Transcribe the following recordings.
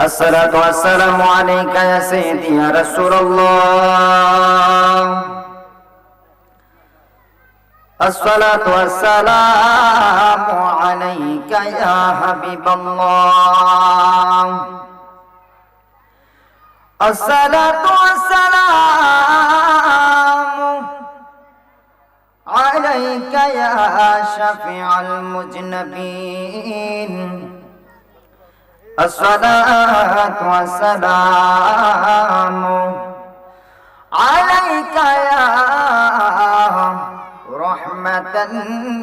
الصلاة والسلام عليك يا سيدي يا رسول الله. الصلاة والسلام عليك يا حبيب الله. الصلاة والسلام عليك يا شفيع المذنبين الصلاة والسلام عليك يا رحمة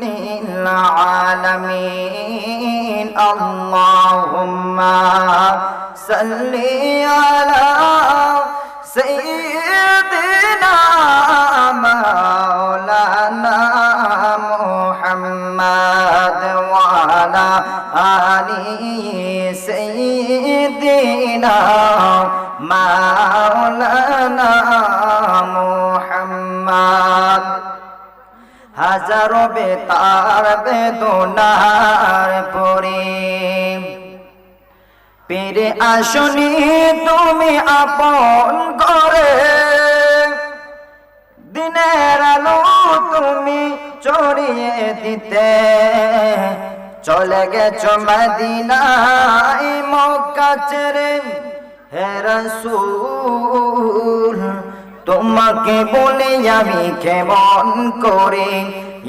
للعالمين. اللهم صل على سيدنا مولانا محمد وعلى آله না মোহাম্মদ। হাজারো বেতার বেদনার পরে পেরে আসনি তুমি আপন করে দিনের আলো তুমি চড়িয়ে দিতে। চলে গেছো মদিনায় মক্কা ছেড়ে। হে রাসূল, তোমাকে বলে আমি কেমন করে?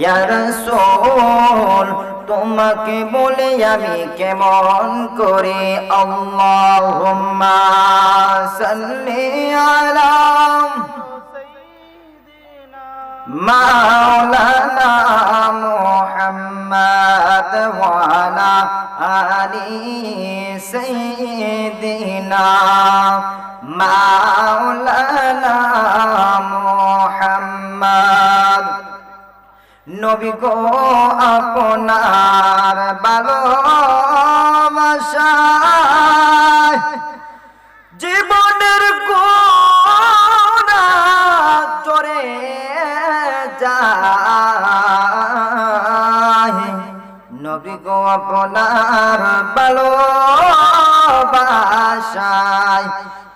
ইয়া রাসূল, তোমাকে বলে আমি কেমন করে? আল্লাহুম্মা সাল্লি আলা মাওলানা মুহাম্মদ ওয়ালা আলি সাইয়্যিদিনা। মাওলানা মুহাম্মদ নবী গো আপনার ভালোবাসায় জীবনের কোনা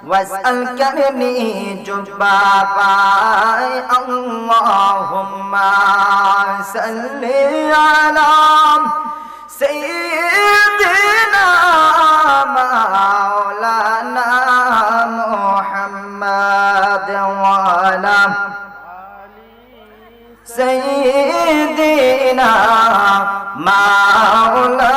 واسأل كرني جباباي اللهم صل على سيدنا مولانا محمد وعلى سيدنا مولانا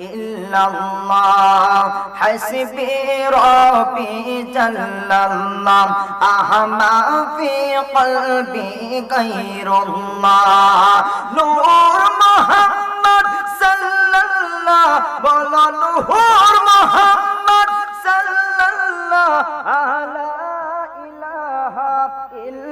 إلا الله حسبي ربي جل الله أهما في قلبي غير الله نور محمد صلى الله بلا نور محمد صلى الله على إله إلا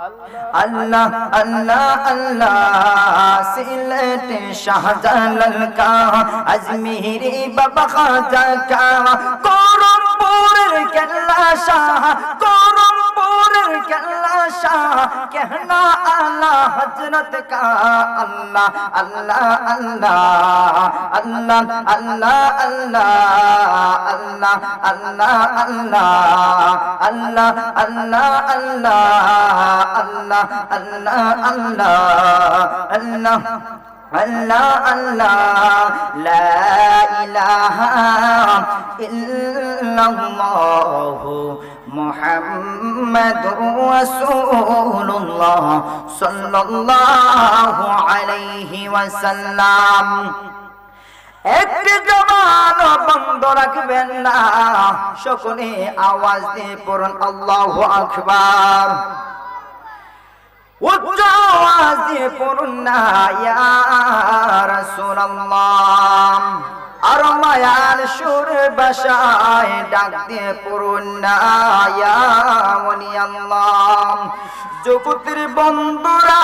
আল্লাহ আল্লাহ আল্লাহ সিলেটে শাহজালাল কা আজমিরি বাবা খাজা কা করমপুরের কেল্লা শাহ کلا شاہ کہنا اللہ حضرت کا اللہ اللہ اللہ اللہ اللہ اللہ اللہ اللہ اللہ اللہ اللہ اللہ اللہ اللہ الله الله لا إله إلا الله ইলাহা ইল্লাল্লাহ মুহাম্মাদুর রাসূলুল্লাহ সাল্লাল্লাহু আলাইহি ওয়াসাল্লাম একটি জবান বন্ধ রাখবেন না। সকলে আওয়াজ দিয়ে পড়ুন, আল্লাহু আকবার। উচ্চ আওয়াজ দিয়ে পড়ুন না, ইয়া রাসূলুল্লাহ। আর মায়ার সুর বাসায় ডাক দিয়ে পড়ুন না জগতের বন্ধুরা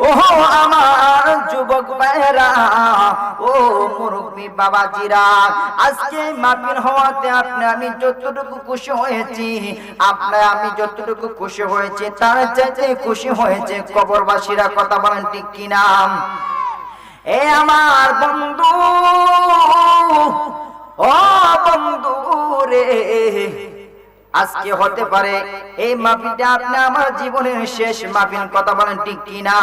ও আমার যুবক ভাইরা ও মুরব্বী বাবাজিরা, আজকে মাপিন হওয়াতে আপনি আমি যতটুকু খুশি হয়েছি, আপনি আমি যতটুকু খুশি হয়েছি, তার চাইতে খুশি হয়েছে কবরবাসীরা, কথা বলেন ঠিক কিনা এ আমার বন্ধু, ও বন্ধু রে আজকে হতে পারে এই মাহফিলটা আপনি আমার জীবনের শেষ মাহফিল কথা বলেন ঠিক কিনা?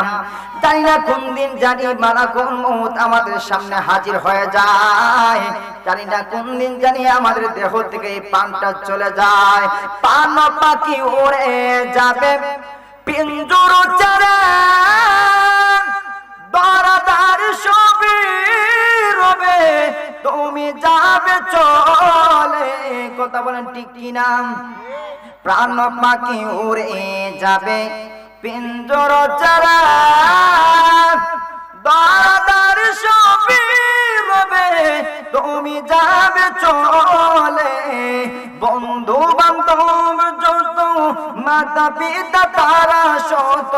জানি না কোন দিন জানি মারা কোন মুহূর্ত আমাদের সামনে হাজির হয়ে যায়। জানি না কোন দিন জানি আমাদের দেহ থেকে এই পানটা চলে যায়। পান পাখি উড়ে যাবে, পিঞ্জুর চারা দরাদার সবই রবে, তুমি যাবে চলে। কথা বলেন ঠিক প্রাণ পাখি উড়ে যাবে, পিঞ্জর চারা দরাদার সবই রবে, তুমি যাবে চলে। বন্ধু বান্ধব যত মাতা পিতা শত,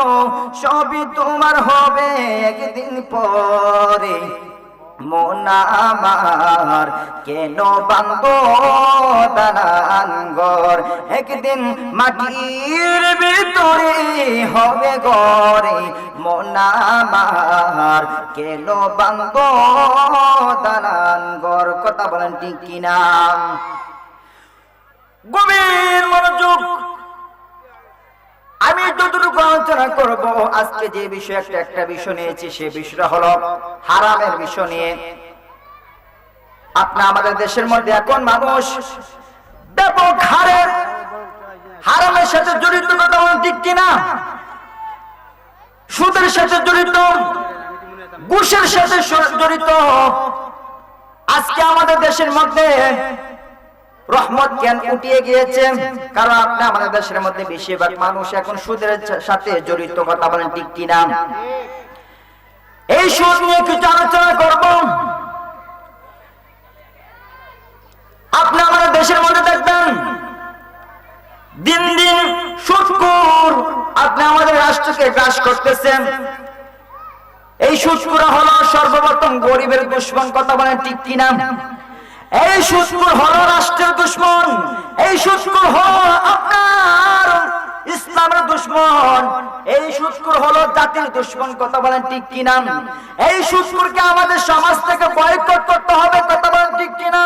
সবই তোমার হবে একদিন পরে। মন আমার কেন বান্ধ ঘর? একদিন মাটির ভিতরে হবে ঘরে মন আমার কেন বান্ধ ঘর? কথা বলেন ঠিক কিনা? গভীর মনোযোগ আমি যতটুকু আলোচনা করব, আজকে যে বিষয় একটা একটা বিষয় নিয়েছি, সে বিষয়টা হলো হারামের বিষয় নিয়ে। আপনি আমাদের দেশের মধ্যে এখন মানুষ ব্যাপক হারে হারামের সাথে জড়িত কথা ঠিক কিনা? সুদের সাথে জড়িত, ঘুষের সাথে জড়িত। আজকে আমাদের দেশের মধ্যে রহমত জ্ঞান উঠিয়ে গিয়েছে কারণ আপনি আমাদের দেশের মধ্যে বেশিরভাগ মানুষ এখন সুদের সাথে জড়িত, কথা বলেন ঠিক কিনা? এই সুদ নিয়ে কিছু আলোচনা করব। আপনি আমাদের দেশের মধ্যে দেখবেন, দিন দিন সুদকুর আপনি আমাদের রাষ্ট্রকে গ্রাস করতেছেন। এই সুদকুরা হলো সর্বপ্রথম গরিবের দুশ্মন, কথা বলেন ঠিক কিনা? এই সুৎকুর হলো রাষ্ট্রের দুশ্মন, এই সুৎকুর হলো আপনার ইসলামের দুশ্মন, এই সুৎকুর হলো জাতির দুশ্মন, কথা বলেন ঠিক কিনা? এই সুৎকুরকে আমাদের সমাজ থেকে বয়কট করতে হবে, কথা বলেন ঠিক কিনা?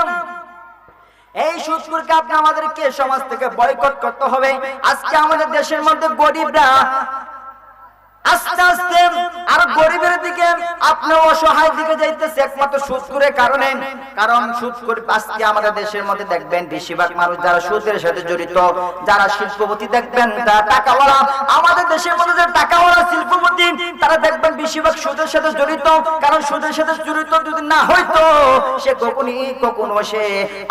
এই সুৎকুরকে আপনি আমাদেরকে সমাজ থেকে বয়কট করতে হবে। আজকে আমাদের দেশের মধ্যে গরিবরা আস্তে আস্তে আর গরিবের দিকে, আপনি অসহায় দিকে যাইতেছে একমাত্র সুদ করে কারণে। কারণ সুদ করে আজকে আমাদের দেশের মধ্যে দেখবেন, বেশিরভাগ মানুষ যারা সুদের সাথে জড়িত, যারা শিল্পপতি দেখবেন যারা টাকাওয়ালা। আমাদের দেশের মধ্যে যে টাকাওয়ালা, শিল্পপতি, তারা দেখবেন বেশিরভাগ সুদের সাথে জড়িত। কারণ সুদের সাথে জড়িত যদি না হইতো, সে কখনই, কখনো সে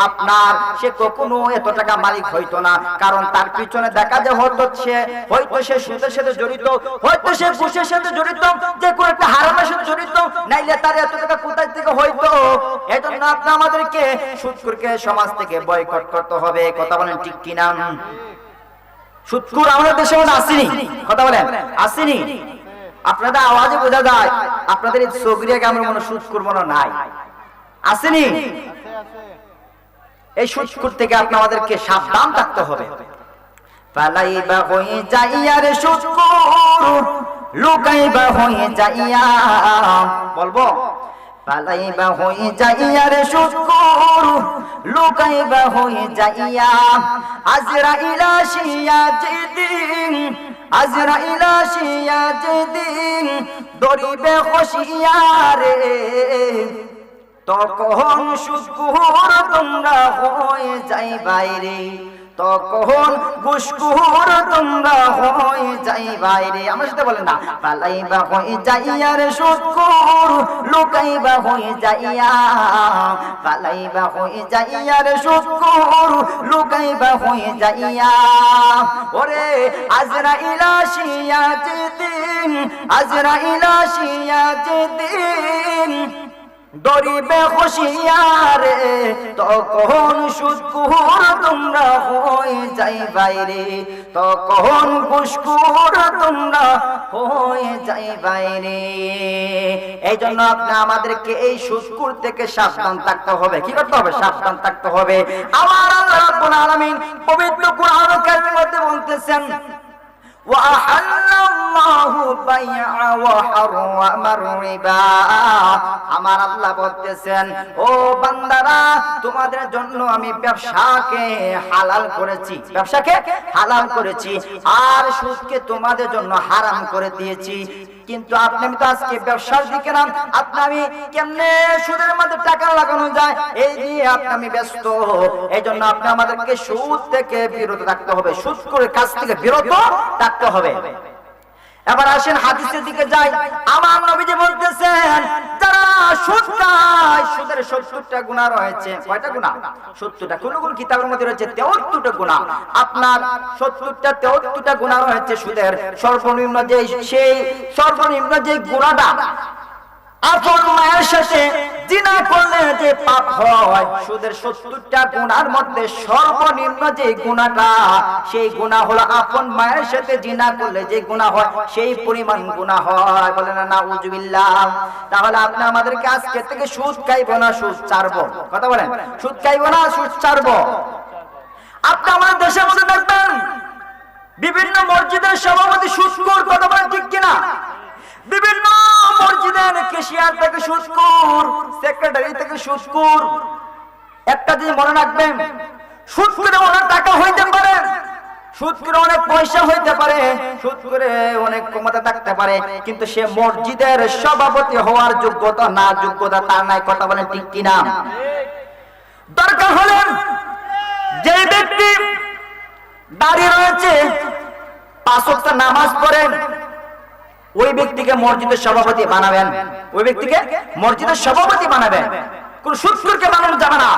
আপনার, সে কখনো এত টাকা মালিক হইতো না। কারণ তার পিছনে দেখা যে হয়তো সে হয়তো সে সুদের সাথে জড়িত, হয়তো সে ঘুষের সাথে জড়িত, যে কোনো একটা হারামের সাথে জড়িত, নাইলে তার এত টাকা কোথায় থেকে হয়তো এই জন্য আপনি আমাদেরকে সুদকুরকে সমাজ থেকে বয়কট করতে হবে কথা বলেন ঠিক কিনা? সুদকুর আমাদের দেশে মধ্যে আসেনি, কথা বলেন, আসেনি। আপনাদের আওয়াজে বোঝা যায়, আপনাদের এই সগরিয়া গ্রামের মনে সুদকুর মনে নাই। আসেনি? এই সুদকুর থেকে আপনি আমাদেরকে সাবধান থাকতে হবে। পালাইবা হয়ে যাইয়া রে সুদকুর লুকাইবা হয়ে যাইয়া। বলব? পালাইবা হয়ে যাইয়া রে শুকুর, লুকাইবা হয়ে যাইয়া। আজরাইল আসিয়া যেদিন, আজরাইল আসিয়া যেদিন দরিবে খসিয়া রে। তখন শুকুর তোমরা হয়ে যাই বাইরে তখন গুসকুর তোমরা হয়ে যাই বাইরে। আমার সাথে বলে না। পালাইবা হয়ে যাইয়া রে শুকুর লুকাইবা হয়ে যাইয়া পালাইবা হয়ে যাইয়া রে শুকুর লুকাইবা হয়ে যাইয়া ওরে আজরাইল আসিয়া যেদিন আজরাইল আসিয়া যেদিন দরিবে খুশিয়ারে তখন সুদকুর তোমরা হয়ে যাই বাইরে, তখন পুষ্কুর তোমরা হয়ে যাই বাইরে। এই জন্য আপনি আমাদেরকে এই সুদকুর থেকে সাবধান থাকতে হবে। কি করতে হবে? সাবধান থাকতে হবে। আমার আল্লাহ আলামিন পবিত্র কোরআন কারীমের মধ্যে বলতেছেন وأحل الله البيع وحرم الربا আমার আল্লাহ বলতেছেন ও বান্দারা তোমাদের জন্য আমি ব্যবসাকে হালাল করেছি ব্যবসাকে হালাল করেছি আর সুদকে তোমাদের জন্য হারাম করে দিয়েছি কিন্তু আপনি আমি তো আজকে ব্যবসার দিকে নাম, আপনি আমি কেমনে সুদের মধ্যে টাকা লাগানো যায়? এই নিয়ে আপনি আমি ব্যস্ত। এই জন্য আপনি আমাদেরকে সুদ থেকে বিরত থাকতে হবে। সুদ করে কাজ থেকে বিরত থাকতে হবে। এবার আসেন হাদিসের দিকে যাই। আমার নবীজি বলতেছেন, যারা সুদ সুদের সত্তরটা গুণা রয়েছে। কয়টা গুণা? সত্তরটা। কোন কোন কিতাবের মধ্যে রয়েছে তেহত্তরটা গুণা। আপনার সত্তরটা, তেহত্তরটা গুণা রয়েছে সুদের। সর্বনিম্ন যে সেই সর্বনিম্ন যে গুণাটা আপন মায়ের সাথে জিনা করলে যে পাপ হয়, সুদের সত্তরটা গুণার মধ্যে সর্বনিম্ন যে গুণাটা, সেই গুণা হলো আপন মায়ের সাথে জিনা করলে যে গুণা হয়, সেই পরিমাণ গুণা হয়। বলে না না তাহলে আপনি আমাদেরকে আজকে থেকে সুদ খাইবো না, সুদ চারবো কথা বলেন। সুদ খাইবো না, সুদ চারবো আপনি আমার দেশের মধ্যে দেখবেন, বিভিন্ন মসজিদের সভাপতি সুৎকর কথা বলেন ঠিক কিনা? বিভিন্ন মসজিদের কেশিয়ার থেকে সেক্রেটারি থেকে একটা জিনিস মনে রাখবেন অনেক টাকা হইতে পারে অনেক পয়সা হইতে পারে অনেক ক্ষমতা থাকতে পারে, কিন্তু সে মসজিদের সভাপতি হওয়ার যোগ্যতা, না যোগ্যতা, তার নাই, কথা বলেন ঠিক কিনা? দরকার হলেন যে ব্যক্তি দাঁড়িয়ে রয়েছে, পাঁচ নামাজ পড়েন ওই ব্যক্তিকে মসজিদের সভাপতি বানাবেন। ওই ব্যক্তিকে মসজিদের সভাপতি বানাবেন। কোন সুৎকুরকে বানানো যাবে না।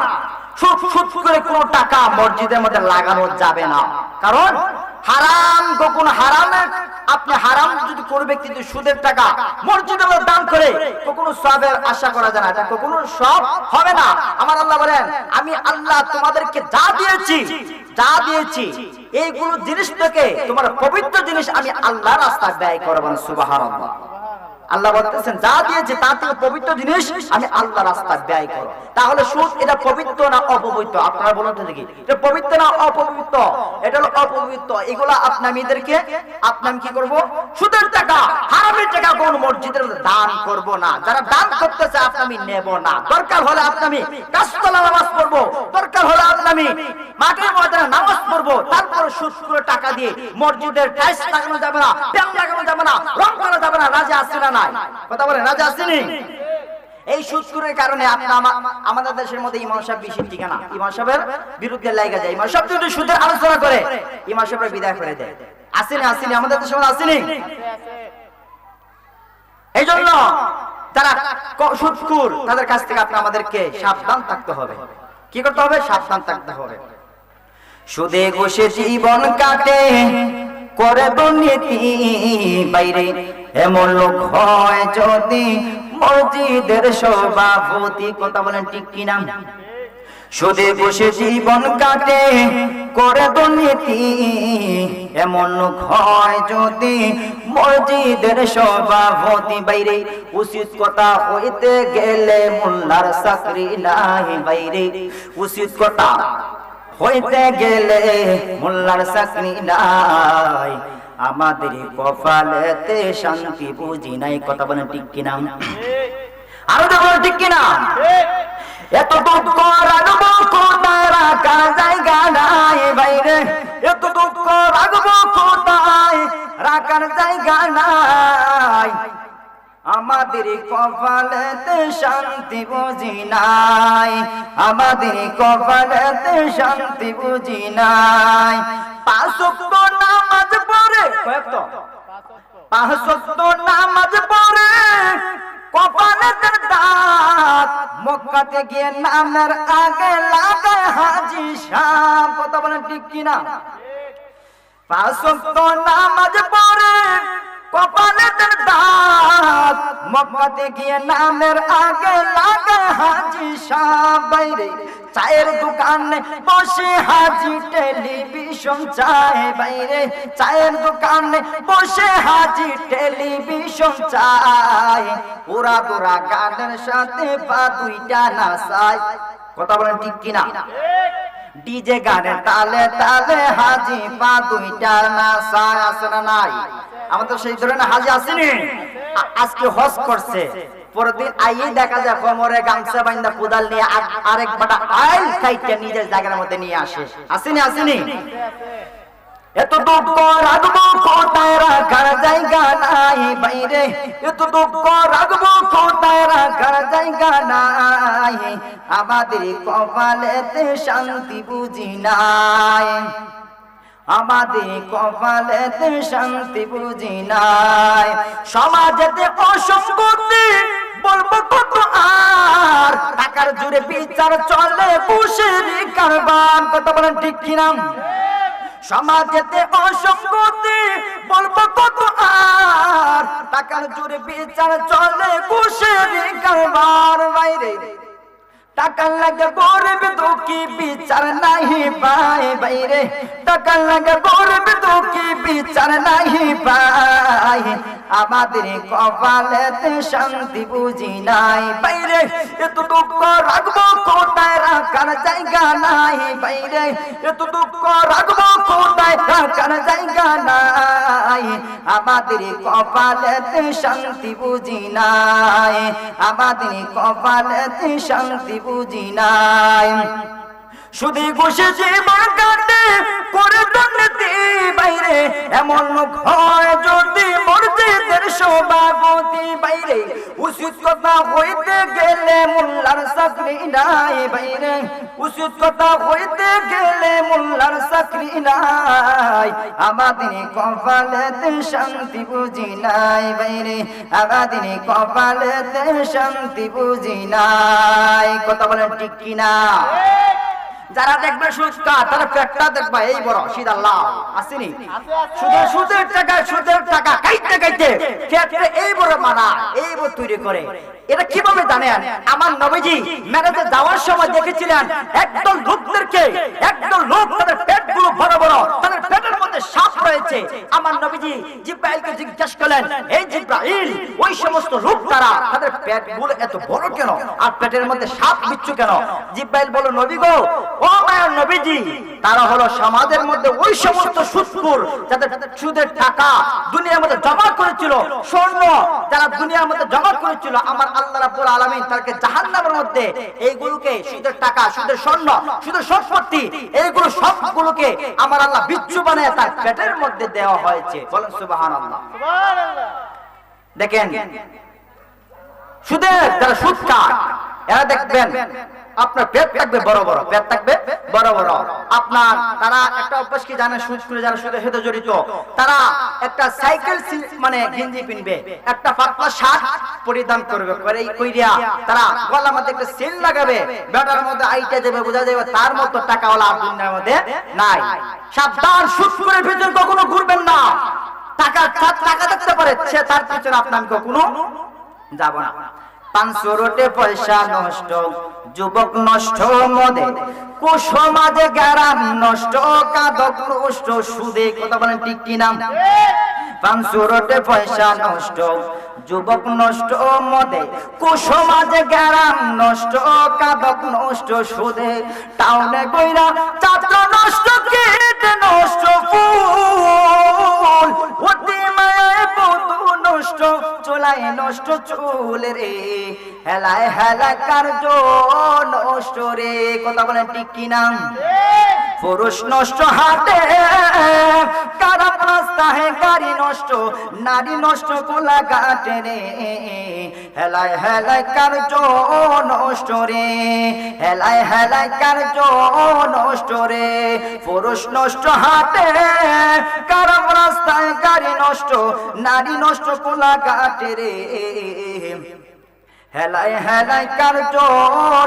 কোন কোনো টাকা মসজিদের মধ্যে লাগানো যাবে না। কারণ হারাম কখন হারাম আপনি হারাম যদি কোনো ব্যক্তি যদি সুদের টাকা মসজিদের দান করে, কখনো সবের আশা করা যায় না। কখনো সব হবে না। আমার আল্লাহ বলেন, আমি আল্লাহ তোমাদেরকে যা দিয়েছি যা দিয়েছি, এইগুলো জিনিস থেকে তোমার পবিত্র জিনিস আমি আল্লাহ রাস্তায় ব্যয় করবেন সুবাহান আল্লাহ বলতেছেন, যা দিয়েছে তা থেকে পবিত্র জিনিস আমি আল্লাহ রাস্তায় ব্যয় করো। তাহলে সুদ এটা পবিত্র না অপবিত্র? আপনারা বলুন তো দেখি। এটা পবিত্র না অপবিত্র? এটা হলো অপবিত্র। এগুলো আপনি আমিদেরকে আপনি আমি কি করব? সুদের টাকা, হারামের টাকা কোন মসজিদের দান করব না। যারা দান করতেছে আপনি আমি নেব না। দরকার হলে আপনি আমি কাস্তলা নামাজ পড়ব। দরকার হলে আপনি আমি মাঠের ময়দানে নামাজ পড়ব। তারপর সুদ করে টাকা দিয়ে মসজিদের টাইলস লাগানো যাবে না প্যান লাগানো যাবে না, রং যাবে না রাজা আসছে না নাই? কথা বলে রাজা আসেনি এই সুৎকুরের কারণে আপনি আমাদের দেশের মধ্যে ইমাম সাহেব বেশি ঠিকানা। ইমাম সাহেবের বিরুদ্ধে লাগা যায়। ইমাম সাহেব যদি সুদের আলোচনা করে, ইমাম সাহেবের বিদায় করে দেয়। আসেনি আসেনি আমাদের দেশের মধ্যে আসেনি এই জন্য ক- সুৎকুর, তাদের কাছ থেকে আপনি আমাদেরকে সাবধান থাকতে হবে। কি করতে হবে? সাবধান থাকতে হবে। সুদে বসে জীবন কাটে, করে দুর্নীতি বাইরে। এমন লোক হয় যদি মসজিদের সভাপতি, কথা বলেন ঠিক কিনা সুদে বসে জীবন কাটে, করে দুর্নীতি। এমন লোক হয় যদি মসজিদের সভাপতি, বাইরে উচিত কথা হইতে গেলে মোল্লার চাকরি নাই, বাইরে উচিত কথা হইতে গেলে মোল্লার চাকরি নাই। আমাদের কপালেতে শান্তি বুঝি নাই, কথা বলেন ঠিক কিনা? আরও দেখো ঠিক কিনা? এত দুঃখ রাখব কোথায়? রাখা জায়গা নাই বাইরে। এত দুঃখ রাখব কোথায়? রাখার জায়গা নাই। আমাদের কপালেতে শান্তি বুঝি নাই। আমাদের কপালেতে শান্তি বুঝি নাই। পাঁচ নামাজ পড়ে কয়েকটা পাঁচ ওয়াক্ত নামাজ পড়ে কপালে তার দাঁত মক্কাতে গিয়ে নামের আগে লাগায় হাজি শাহ কথা বলেন ঠিক কিনা? নামাজ পড়ে কপালে তার দাঁত, মক্কাতে গিয়ে নামের আগে লাগে হাজি শাহ বাইরে চায়ের দোকানে বসে হাজি টেলিভিশন চায়। বাইরে চায়ের দোকানে বসে হাজি টেলিভিশন চায়। ওরা তোরা গানের সাথে পা দুইটা নাচায়। কথা বলেন ঠিক কিনা? ডিজে গানে তালে তালে হাজি পা দুইটা নাচায়, আছে না নাই? আমাদের সেই ধরনের হাজি আসেনি? আজকে হজ করছে। পরের দিন আইয়ে দেখা যায়, কোমরে গামছা বাইন্দা কোদাল নিয়ে আর- আরেক বাটা আইল কাইটা নিজের জায়গার মধ্যে নিয়ে আসে। আসেনি আসেনি? এত দুঃখ রাখব কোথায় রাখার জায়গা নাই বাইরে। এত দুঃখ রাখব রাখার জায়গা নাই। আমাদের কপালেতে শান্তি বুঝি নাই। আমাদের কপালেতে শান্তি বুঝি নাই। সমাজেতে অসঙ্গতি বলব কত আর? টাকার জুড়ে বিচার চলে, পুষের কারবার। বলেন ঠিক কিনা? সমাজেতে অসঙ্গতি বলব কত আর? টাকার জোরে বিচার চলে কুশের কারবার বাইরে। টাকার লাগে গরিব দুঃখী, বিচার নাহি পায় বাইরে। টাকার লাগে গরিব দুঃখী, বিচার নাহি পায়। আমাদের কপালেতে শান্তি বুঝি নাই বাইরে। এত দুঃখ রাখব কোথায়? রাখার জায়গা নাই বাইরে। এত দুঃখ রাখব কোথায়? রাখার জায়গা নাই। আমাদের কপালেতে শান্তি বুঝি নাই। আমাদের কপালেতে শান্তি নাই শুধু বসে জীবন কাটে করে দুর্নীতি বাইরে। এমন লোক হয় যদি সভাপতি বাইরে। উচিত কথা হইতে গেলে মোল্লার চাকরি নাই বাইরে। উচিত কথা হইতে গেলে মোল্লার চাকরি নাই। আমাদের শান্তি বুঝি নাই বাইরে। আমাদের কপালেতে শান্তি বুঝি নাই। কথা বলেন ঠিক কিনা? যারা দেখবে সুদকা তারা পেটটা দেখবা, এই বড় সিদার লাল আসেনি? সুদের সুদের টাকা সুদের টাকা কাইতে কাইতে পেটে এই বড় মানা, এই বড় তৈরি করে। এটা কীভাবে জানেন? আমার নবীজি মেরাজে যাওয়ার সময় দেখেছিলেন, একদল লোকদেরকে, একদল লোক তাদের পেটগুলো বড় বড়, তাদের পেটের সাপ রয়েছে। আমার নবীজি করলেন, এই ওই সমস্ত লোক তারা তাদের এত বড় কেন? আর পেটের মধ্যে সাপ কেন? বলো নবী গো, ও নবীজি, তারা হলো সমাজের মধ্যে ওই সমস্ত সুদপুর যাদের সুদের টাকা দুনিয়ার মধ্যে জমা করেছিল। স্বর্ণ যারা দুনিয়ার মধ্যে জমা করেছিল, আমার আল্লাহ রাব্বুল আলামিন তাকে জাহান্নামের মধ্যে এইগুলোকে সুদের টাকা, সুদের স্বর্ণ, সুদের সম্পত্তি, এইগুলো সবগুলোকে আমার আল্লাহ বিচ্ছু বানিয়ে তার পেটের মধ্যে দেওয়া হয়েছে। বলেন সুবহানাল্লাহ। দেখেন সুদের যারা সুদ এরা দেখবেন আপনার পেট থাকবে বড় বড়, পেট থাকবে বড় বড়। আপনার তারা একটা অভ্যাস কি জানে সুদ করে যারা সুদের সাথে জড়িত, তারা একটা সাইকেল মানে গেঞ্জি পিনবে, একটা পাতলা শার্ট পরিধান করবে, করে কইরিয়া তারা গলার মধ্যে একটা সেল লাগাবে, বেটার মধ্যে আইটা যাবে বোঝা যাবে তার মতো টাকাওয়ালা আর দুনিয়ার মধ্যে নাই। সাবধান, সুদ করে ভিতরে কখনো ঘুরবেন না। টাকা টাকা থাকতে পারে, সে তার পিছনে আপনার কখনো যাব না। পাঁচশো পয়সা নষ্ট, যুবক নষ্ট মদে কুসমাজে গ্যারাম নষ্ট, কাদক নষ্ট, সুদে, কথা বলেন ঠিক কি নাম পাঁচশো রোটে পয়সা নষ্ট, যুবক নষ্ট মদে কুসমাজে গ্যারাম নষ্ট, কাদক নষ্ট, সুদে, টাউনে কইরা ছাত্র নষ্ট কীট নষ্ট ফুল অতি মায়ে বধু নষ্ট নষ্ট নষ্ট চুল রে, হেলায় হেলা কার্য নষ্ট রে, কথা বলেন ঠিক কিনা পুরুষ নষ্ট হাতে খারাপ রাস্তায় গাড়ি নষ্ট, নারী নষ্ট কোলা কাটে রে, হেলায় হেলায় কার্য নষ্ট রে, হেলায় হেলায় কার্য নষ্ট রে, পুরুষ নষ্ট হাতে খারাপ রাস্তায় গাড়ি নষ্ট, নারী নষ্ট কোলা কাটে রে। হেলায় হেলায় কার্য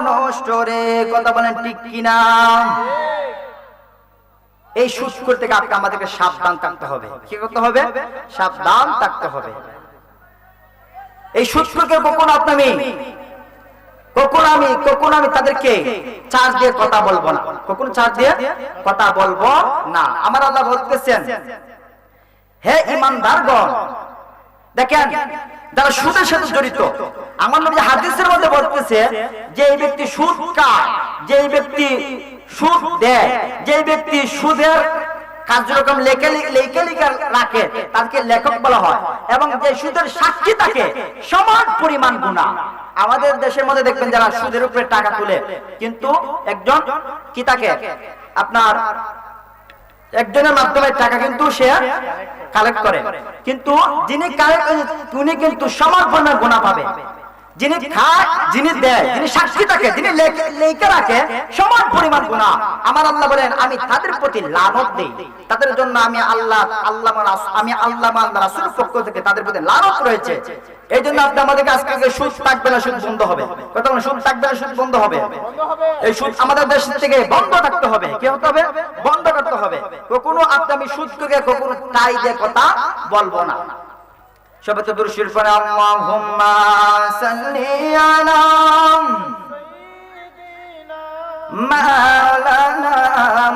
নষ্ট রে, কথা বলেন ঠিক কিনা? এই সুস্কর থেকে আপনি আমাদেরকে সাবধান থাকতে হবে। কি করতে হবে? সাবধান থাকতে হবে। এই সুস্করকে কখন আপনি কখন আমি কখন আমি তাদেরকে চার্জ দিয়ে কথা বলব না। কখন চার্জ দিয়ে কথা বলব না। আমার আল্লাহ বলতেছেন, হে ইমানদারগণ, দেখেন, যারা সুদের সাথে জড়িত, আমার নবী হাদিসের মধ্যে বলতেছে যে এই ব্যক্তি সুদ খায় যে ব্যক্তি সুদ দেয়, যে ব্যক্তি সুদের কার্যক্রম লেখে লেখে লিখে রাখে তাকে লেখক বলা হয়। এবং যে সুদের সাক্ষী থাকে, সমান পরিমাণ গুণা। আমাদের দেশের মধ্যে দেখবেন যারা সুদের উপরে টাকা তুলে, কিন্তু একজন কি থাকে আপনার একজনের মাধ্যমে টাকা কিন্তু সে কালেক্ট করে। কিন্তু যিনি কালেক্ট উনি কিন্তু সমান পরিমাণ গোনা পাবে। যিনি খায় যিনি দেয়, যিনি সাক্ষী থাকে, যিনি লেখে রাখে, সমান পরিমাণ গুণা আমার আল্লাহ বলেন, আমি তাদের প্রতি লানত দেই। তাদের জন্য আমি আল্লাহ আল্লাহ আমি আল্লাহ রাসুল পক্ষ থেকে তাদের প্রতি লানত রয়েছে। এই জন্য আপনি আমাদেরকে আজকে আজকে সুদ থাকবে না, সুদ বন্ধ হবে। কথা সুদ থাকবে না, সুদ বন্ধ হবে। এই সুদ আমাদের দেশ থেকে বন্ধ থাকতে হবে। কি হতে হবে? বন্ধ করতে হবে। কখনো আপনি আমি সুদ থেকে কখনো তাই দিয়ে কথা বলব না। সবাই তো দুরুশির পরে আল্লাহুম্মা সাল্লি আলা মাওলানা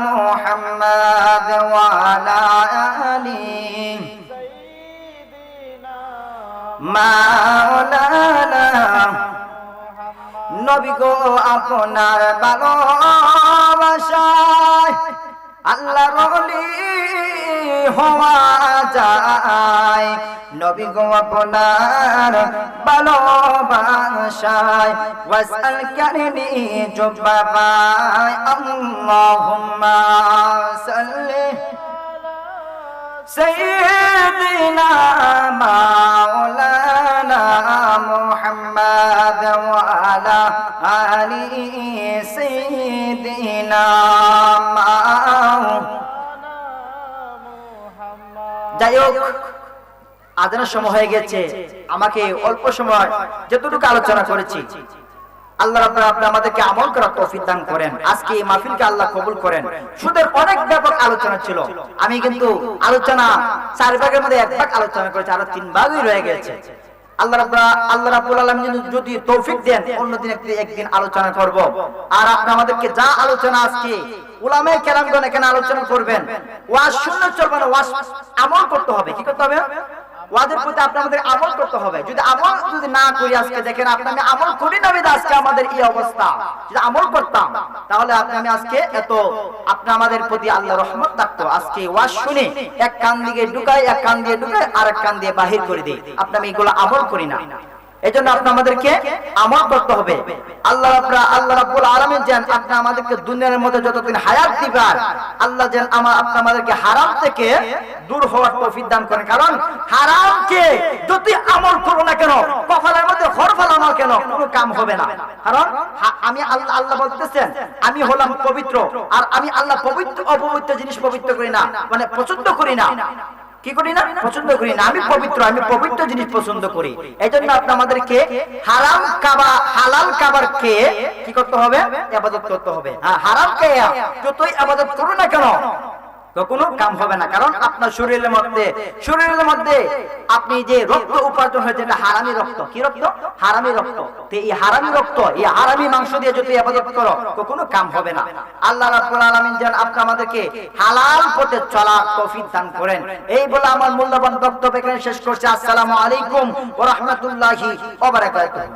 মুহাম্মাদ ওয়া মাওলানা নবী গো আপনার ভালোবাসায় আল্লাহ রলি হওয়া যায়। নবী গো আপনার ভালোবাসায় ওয়াসাল কারিনি জব্বা পায় আল্লাহুম্মা সাল্লি سيدنا مولانا محمد وعلى آل سيدنا যাই হোক আদানের সময় হয়ে গেছে। আমাকে অল্প সময় যতটুকু আলোচনা করেছি। আল্লাহ রাব্বুল আপনি আমাদেরকে আমল করার তৌফিক দান করেন। আজকে এই মাহফিলকে আল্লাহ কবুল করেন। সুদের অনেক ব্যাপক আলোচনা ছিল। আমি কিন্তু আলোচনা চার ভাগের মধ্যে এক ভাগ আলোচনা করেছি, আরও তিন ভাগই রয়ে গেছে। আল্লাহ আল্লাহ রাব্বুল আলামিন যদি তৌফিক দেন অন্যদিন একদিন একদিন আলোচনা করব। আর আপনি আমাদেরকে যা আলোচনা আজকে উলামায়ে কেরামগণ এখানে আলোচনা করবেন, ওয়াজ শুনলে চলবে না, ওয়াজ আমল করতে হবে। কি করতে হবে? ওয়াদের প্রতি আপনাদের আমল করতে হবে। যদি আমল যদি না করি আজকে দেখেন আপনি আমি আমল করি না আজকে আমাদের এই অবস্থা। যদি আমল করতাম, তাহলে আপনি আমি আজকে এত আপনি আমাদের প্রতি আল্লাহ রহমত থাকতো। আজকে ওয়াজ শুনে এক কান দিয়ে ঢুকাই, এক কান দিয়ে ঢুকাই আর এক কান দিয়ে বাহির করে দিই। আপনি আমি এগুলো আমল করি না। এই জন্য আপনি আমাদেরকে আমল করতে হবে। আল্লাহ আল্লাহ আপনি আমাদেরকে দুনিয়ার মধ্যে যতদিন হায়াত আল্লাহ যেন আমার আপনি আমাদেরকে হারাম থেকে দূর হওয়ার দান করেন। কারণ হারামকে যদি আমল করো না কেন মধ্যে কেন, কোনো কাম হবে না। কারণ আমি আল্লাহ আল্লাহ বলতেছেন, আমি হলাম পবিত্র, আর আমি আল্লাহ পবিত্র, অপবিত্র জিনিস পবিত্র করি না মানে পছন্দ করি না। কি করি না? পছন্দ করি না। আমি পবিত্র আমি পবিত্র জিনিস পছন্দ করি। এই জন্য আপনি আমাদেরকে হারাম কাবা, হালাল কাবার খেয়ে কি করতে হবে? আবাদত করতে হবে। হারাম খেয়ে যতই আবাদত করো না কেন কখনো কাম হবে না। কারণ আপনার শরীরের মধ্যে শরীরের মধ্যে আপনি যে রক্ত উপার্জন হয়েছে, এটা হারামি রক্ত। কি রক্ত? হারামি রক্ত। তো এই হারামি রক্ত, এই হারামি মাংস দিয়ে যদি আবাদত করো, কখনো কাম হবে না। আল্লাহ রাব্বুল আলামিন যেন আপনি আমাদেরকে হালাল পথে চলা তৌফিক দান করেন। এই বলে আমার মূল্যবান বক্তব্য এখানে শেষ করছি। আসসালামু আলাইকুম ওয়া রাহমাতুল্লাহি ওয়া বারাকাতুহু।